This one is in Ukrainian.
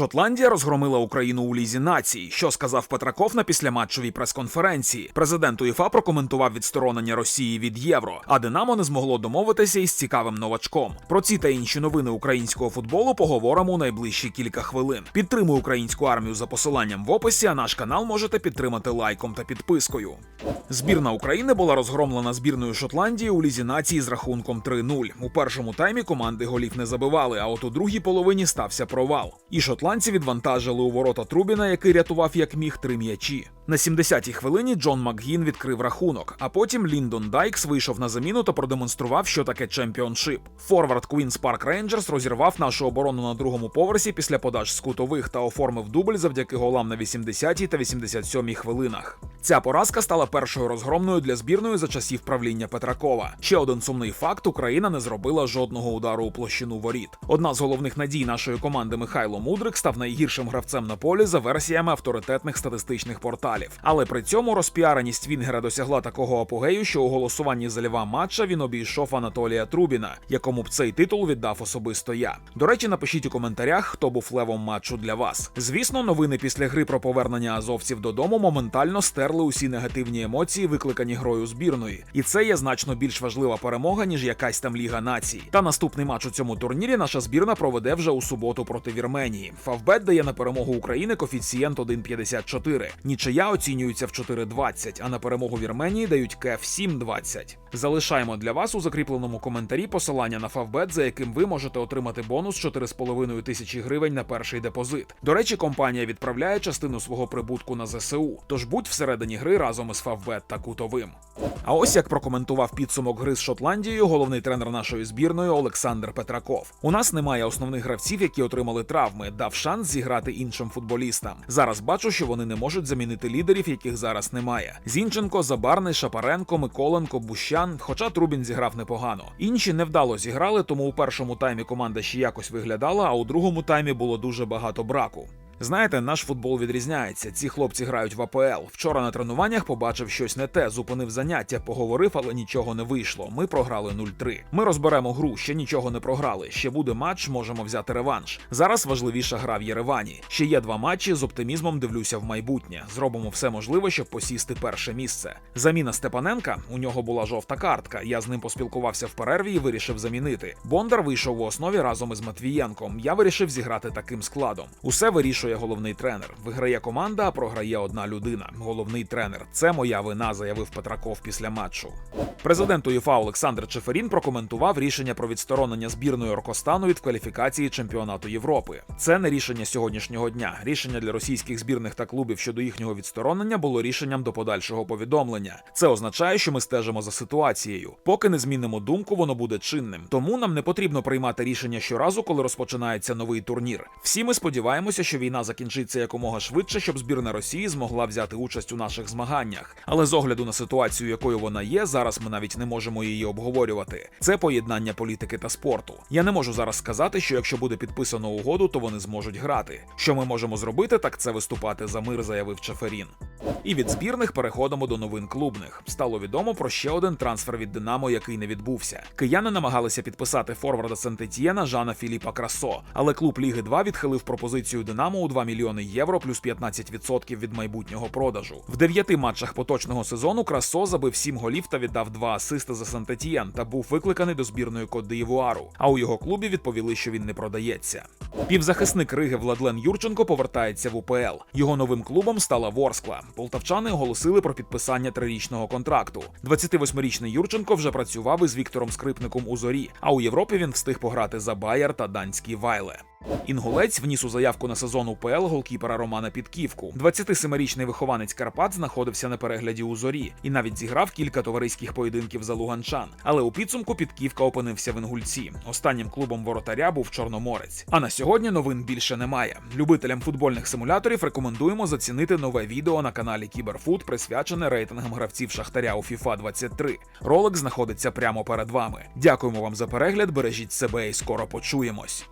Шотландія розгромила Україну у лізі націй. Що сказав Петраков на післяматчевій прес-конференції? Президент УЄФА прокоментував відсторонення Росії від євро, а Динамо не змогло домовитися із цікавим новачком. Про ці та інші новини українського футболу поговоримо у найближчі кілька хвилин. Підтримуй українську армію за посиланням в описі. А наш канал можете підтримати лайком та підпискою. Збірна України була розгромлена збірною Шотландії у лізі нації з рахунком 3-0. У першому таймі команди голів не забивали, а от у другій половині стався провал. І шотландці відвантажили у ворота Трубіна, який рятував як міг три м'ячі. На 70-й хвилині Джон Макгін відкрив рахунок, а потім Ліндон Дайкс вийшов на заміну та продемонстрував, що таке чемпіоншип. Форвард Квінс Парк Рейнджерс розірвав нашу оборону на другому поверсі після подач з кутових та оформив дубль завдяки голам на 80-й та 87-й хвилинах. Ця поразка стала першою розгромною для збірної за часів правління Петракова. Ще один сумний факт: Україна не зробила жодного удару у площину воріт. Одна з головних надій нашої команди Михайло Мудрик став найгіршим гравцем на полі за версіями авторитетних статистичних порталів. Але при цьому розпіареність Вінгера досягла такого апогею, що у голосуванні за ліва матча він обійшов Анатолія Трубіна, якому б цей титул віддав особисто я. До речі, напишіть у коментарях, хто був левом матчу для вас. Звісно, новини після гри про повернення азовців додому моментально стерли усі негативні емоції, викликані грою збірної. І це є значно більш важлива перемога, ніж якась там Ліга націй. Та наступний матч у цьому турнірі наша збірна проведе вже у суботу проти Вірменії. Фавбет дає на перемогу України коефіцієнт 1,54. Нічия оцінюється в 4,20, а на перемогу Вірменії дають кеф 7,20. Залишаємо для вас у закріпленому коментарі посилання на Фавбет, за яким ви можете отримати бонус 4,5 тисячі гривень на перший депозит. До речі, компанія відправляє частину свого прибутку на ЗСУ. Тож будь всередині гри разом із Фавбет та Кутовим. А ось як прокоментував підсумок гри з Шотландією головний тренер нашої збірної Олександр Петраков. У нас немає основних гравців, які отримали травми, дав шанс зіграти іншим футболістам. Зараз бачу, що вони не можуть замінити лідерів, яких зараз немає. Зінченко, Забарний, Шапаренко, Миколенко, Бущан. Хоча Трубін зіграв непогано. Інші невдало зіграли, тому у першому таймі команда ще якось виглядала, а у другому таймі було дуже багато браку. Знаєте, наш футбол відрізняється. Ці хлопці грають в АПЛ. Вчора на тренуваннях побачив щось не те, зупинив заняття, поговорив, але нічого не вийшло. Ми програли 0-3. Ми розберемо гру, ще нічого не програли. Ще буде матч, можемо взяти реванш. Зараз важливіша гра в Єревані. Ще є два матчі. З оптимізмом дивлюся в майбутнє. Зробимо все можливе, щоб посісти перше місце. Заміна Степаненка. У нього була жовта картка. Я з ним поспілкувався в перерві і вирішив замінити. Бондар вийшов у основі разом із Матвієнком. Я вирішив зіграти таким складом. Усе вирішує головний тренер. Виграє команда, а програє одна людина. Головний тренер. Це моя вина, заявив Петраков після матчу. Президент УЄФА Олександр Чеферін прокоментував рішення про відсторонення збірної Оркостану від кваліфікації чемпіонату Європи. Це не рішення сьогоднішнього дня. Рішення для російських збірних та клубів щодо їхнього відсторонення було рішенням до подальшого повідомлення. Це означає, що ми стежимо за ситуацією. Поки не змінимо думку, воно буде чинним. Тому нам не потрібно приймати рішення щоразу, коли розпочинається новий турнір. Всі ми сподіваємося, що війна закінчиться якомога швидше, щоб збірна Росії змогла взяти участь у наших змаганнях. Але з огляду на ситуацію, якою вона є, зараз ми навіть не можемо її обговорювати. Це поєднання політики та спорту. Я не можу зараз сказати, що якщо буде підписано угоду, то вони зможуть грати. Що ми можемо зробити, так це виступати за мир, заявив Чаферін. І від збірних переходимо до новин клубних. Стало відомо про ще один трансфер від Динамо, який не відбувся. Кияни намагалися підписати форварда Сент-Етьєна Жана Філіпа Красо, але клуб Ліги 2 відхилив пропозицію Динамо у 2 мільйони євро плюс 15% від майбутнього продажу. В дев'яти матчах поточного сезону Красо забив 7 голів та віддав два асисти за Сент-Етьєн та був викликаний до збірної d'Ivoire. А у його клубі відповіли, що він не продається. Півзахисник Риги Владлен Юрченко повертається в УПЛ. Його новим клубом стала Ворскла. Полтавчани оголосили про підписання трирічного контракту. 28-річний Юрченко вже працював із Віктором Скрипником у зорі, а у Європі він встиг пограти за Байер та данський Вайле. Інгулець вніс у заявку на сезон УПЛ голкіпера Романа Підківку. 27-річний вихованець Карпат знаходився на перегляді у зорі і навіть зіграв кілька товариських поєдинків за Луганчан. Але у підсумку Підківка опинився в Інгульці. Останнім клубом воротаря був Чорноморець. А на сьогодні новин більше немає. Любителям футбольних симуляторів рекомендуємо зацінити нове відео на каналі Кіберфут, присвячене рейтингам гравців Шахтаря у FIFA 23. Ролик знаходиться прямо перед вами. Дякуємо вам за перегляд. Бережіть себе і скоро почуємось.